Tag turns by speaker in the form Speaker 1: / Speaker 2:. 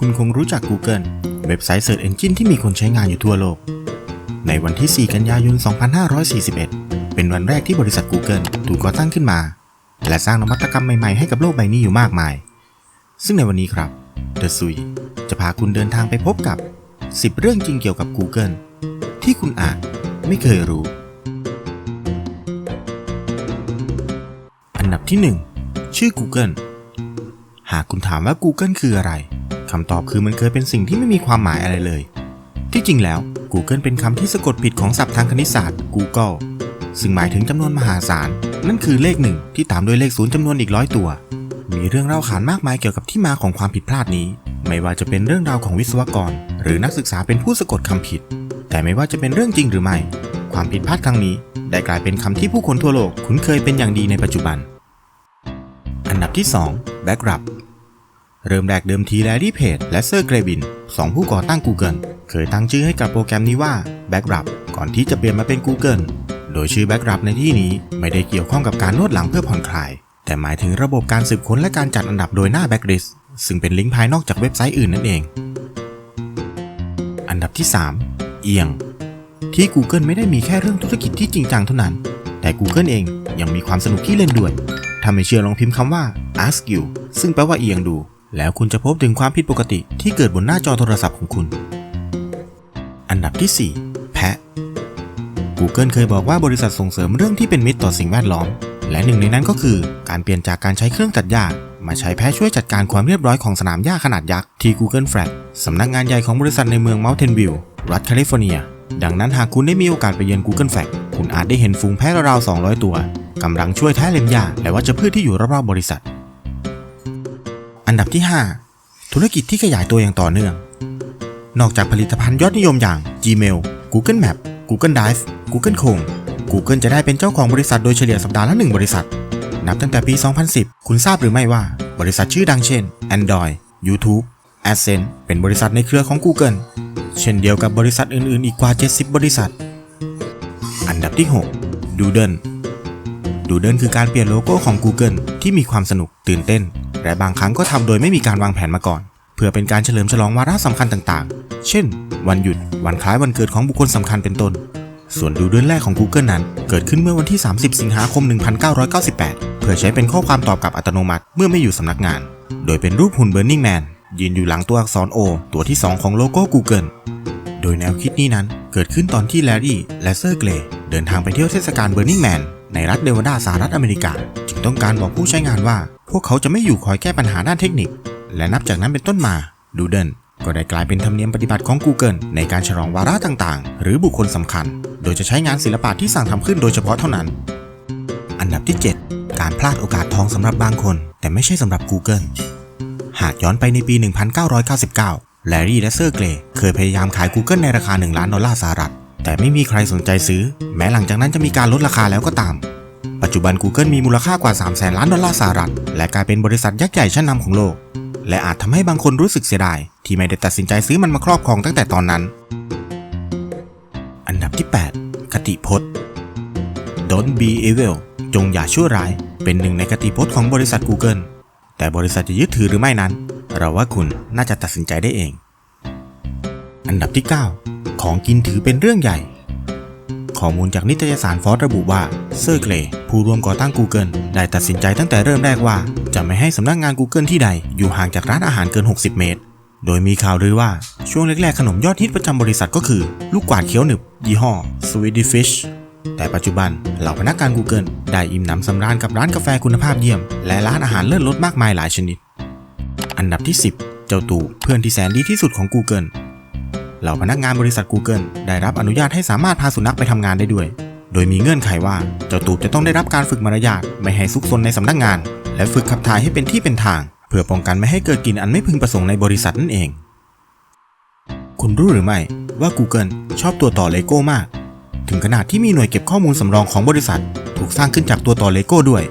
Speaker 1: คุณคงรู้จัก Google เว็บไซต์ Search Engine ที่มีคนใช้งานอยู่ทั่วโลก ในวันที่ 4 กันยายน 2541 เป็นวันแรกที่บริษัท Google ถูกก่อตั้งขึ้นมา และสร้างนวัตกรรมใหม่ๆ ให้กับโลกใบนี้อยู่มากมาย ซึ่งในวันนี้ครับ The Sui จะพาคุณเดินทางไปพบกับ 10 เรื่องจริงเกี่ยวกับ Google ที่คุณอาจไม่เคยรู้ อันดับที่ 1 ชื่อ Google หากคุณถามว่า Google คืออะไรำตอบคือมันเคยเป็นสิ่งที่ไม่มีความหมายอะไรเลย ที่จริงแล้ว Google เป็นคำที่สะกดผิดของศัพท์ทางคณิตศาสตร์ Google ซึ่งหมายถึงจำนวนมหาศาล นั่นคือเลขหนึ่งที่ตามด้วยเลขศูนย์จำนวนอีกร้อยตัว มีเรื่องเล่าขานมากมายเกี่ยวกับที่มาของความผิดพลาดนี้ ไม่ว่าจะเป็นเรื่องราวของวิศวกร หรือนักศึกษาเป็นผู้สะกดคำผิด แต่ไม่ว่าจะเป็นเรื่องจริงหรือไม่ ความผิดพลาดครั้งนี้ ได้กลายเป็นคำที่ผู้คนทั่วโลกคุ้นเคยเป็นอย่างดีในปัจจุบัน อันดับที่ 2 Backup เริ่มแรกเดิมทีแลรี่เพจและเซอร์เกรบินสองผู้ก่อตั้ง Google เคยตั้งชื่อให้กับโปรแกรมนี้ว่า Backup ก่อนที่จะเปลี่ยนมาเป็น Google โดยชื่อ Backup ในที่นี้ไม่ได้เกี่ยวข้องกับการนวดหลังเพื่อผ่อนคลาย แต่หมายถึงระบบการสืบค้นและการจัดอันดับโดยหน้า Backlist ซึ่งเป็นลิงก์ภายนอกจากเว็บไซต์อื่นนั่นเอง อันดับที่ 3 เอียง ที่ Google ไม่ได้มีแค่เรื่องธุรกิจที่จริงจังเท่านั้น แต่ Google เองยังมีความสนุกที่เล่นด้วยถ้าไม่เชื่อลองพิมพ์คำว่า ask you ซึ่งแปลว่าเอียงดู แล้วคุณจะพบถึงความผิดปกติที่เกิดบนหน้าจอโทรศัพท์ของคุณ อันดับที่ 4 แพะ Google เคยบอกว่าบริษัทส่งเสริมเรื่องที่เป็นมิตรต่อสิ่งแวดล้อม และหนึ่งในนั้นก็คือ การเปลี่ยนจากการใช้เครื่องตัดหญ้ามาใช้แพะช่วยจัดการความเรียบร้อยของสนามหญ้าขนาดยักษ์ที่ Google Flat สำนักงานใหญ่ของบริษัทในเมือง Mountain View รัฐแคลิฟอร์เนีย ดังนั้นหากคุณได้มีโอกาสไปเยือน Google Flat คุณอาจได้เห็นฝูงแพะราวๆ200 ตัวกำลังช่วยแท้เล็มหญ้าและวัชพืชที่อยู่รอบๆบริษัท อันดับที่ 5 ธุรกิจที่ขยายตัวอย่างต่อเนื่อง นอกจากผลิตภัณฑ์ยอดนิยมอย่าง Gmail Google Map Google Drive Google Chrome Google จะได้เป็นเจ้าของบริษัทโดยเฉลี่ยสัปดาห์ละหนึ่งบริษัท นับตั้งแต่ปี 2010 คุณทราบหรือไม่ว่า บริษัทชื่อดังเช่น Android YouTube AdSense เป็นบริษัทในเครือของ Google เช่นเดียวกับบริษัทอื่นๆ อีกกว่า 70 บริษัท อันดับที่ 6 Doodle Doodle คือการเปลี่ยนโลโก้ของ Google ที่มีความสนุกตื่นเต้น และบางครั้งก็ทำโดยไม่มีการวางแผนมาก่อน เพื่อเป็นการเฉลิมฉลองวาระสำคัญต่างๆ เช่น วันหยุด วันคล้ายวันเกิดของบุคคลสำคัญเป็นต้น ส่วนดูเดือนแรกของ Google นั้น เกิดขึ้นเมื่อวันที่ 30 สิงหาคม 1998 เพื่อใช้เป็นข้อความตอบกลับอัตโนมัติเมื่อไม่อยู่สำนักงาน โดยเป็นรูปหุ่น Burning Man ยืนอยู่หลังตัวอักษร O ตัวที่ 2 ของโลโก้ Google โดยแนวคิดนี้นั้นเกิดขึ้นตอนที่แลรี่และเซอร์เกรเดินทางไปเที่ยวเทศกาล Burning Man ในรัฐเนวาดาสหรัฐอเมริกา จึงต้องการบอกผู้ใช้งานว่า พวกเขาจะไม่อยู่คอยแก้ปัญหาด้านเทคนิค และนับจากนั้นเป็นต้นมาดูเดิลก็ได้กลายเป็นธรรมเนียมปฏิบัติของ Google ในการฉลองวาระต่างๆ หรือบุคคลสำคัญ โดยจะใช้งานศิลปะที่สั่งทำขึ้นโดยเฉพาะเท่านั้น อันดับที่ 7 การพลาดโอกาสทองสำหรับบางคน แต่ไม่ใช่สำหรับ Google หากย้อนไปในปี 1999แลรี่และเซอร์เกรเคยพยายามขาย Google ในราคา 1 ล้านดอลลาร์สหรัฐ แต่ไม่มีใครสนใจซื้อ แม้หลังจากนั้นจะมีการลดราคาแล้วก็ตาม ปัจจุบัน Google มีมูลค่ากว่า3แสนล้านดอลลาร์สหรัฐ และกลายเป็นบริษัทยักษ์ใหญ่ชั้นนำของโลก และอาจทำให้บางคนรู้สึกเสียดาย ที่ไม่ได้ตัดสินใจซื้อมันมาครอบครองตั้งแต่ตอนนั้น อันดับที่ 8 คติพจน์ Don't be evil จงอย่าชั่วร้าย เป็นหนึ่งในคติพจน์ของบริษัท Google แต่บริษัทจะยึดถือหรือไม่นั้น เราว่าคุณน่าจะตัดสินใจได้เอง อันดับที่ 9 ของกินถือเป็นเรื่องใหญ่ ข้อมูลจากนิตยสารฟอร์ระบุว่าเซอร์เกรผู้ร่วมก่อตั้ง Google ได้ตัดสินใจตั้งแต่เริ่มแรกว่า จะไม่ให้สำนักงาน Google ที่ใด อยู่ห่างจากร้านอาหารเกิน 60 เมตร โดยมีข่าวลือว่าช่วงแรกๆขนมยอดฮิตประจำบริษัทก็คือ ลูกกวาดเคี้ยวหนึบ ยี่ห้อ Swedish Fish แต่ปัจจุบันเหล่าพนักงาน Google ได้อิ่มหนำสำราญกับร้านกาแฟคุณภาพเยี่ยม และร้านอาหารเลิศรสมากมายหลายชนิด อันดับที่ 10 เจ้าตู่เพื่อนที่แสนดีที่สุดของ Google เหล่าพนักงานบริษัท Google ได้รับอนุญาตให้สามารถพาสุนัขไปทำงานได้ด้วย โดยมีเงื่อนไขว่าเจ้าตูบจะต้องได้รับการฝึกมารยาทไม่ให้ซุกซนในสำนักงาน และฝึกขับถ่ายให้เป็นที่เป็นทาง เพื่อป้องกันไม่ให้เกิดกลิ่นอันไม่พึงประสงค์ในบริษัทนั่นเอง คุณรู้หรือไม่ว่า Google ชอบตัวต่อเลโก้มาก ถึงขนาดที่มีหน่วยเก็บข้อมูลสำรองของบริษัท ถูกสร้างขึ้นจากตัวต่อเลโก้ด้วย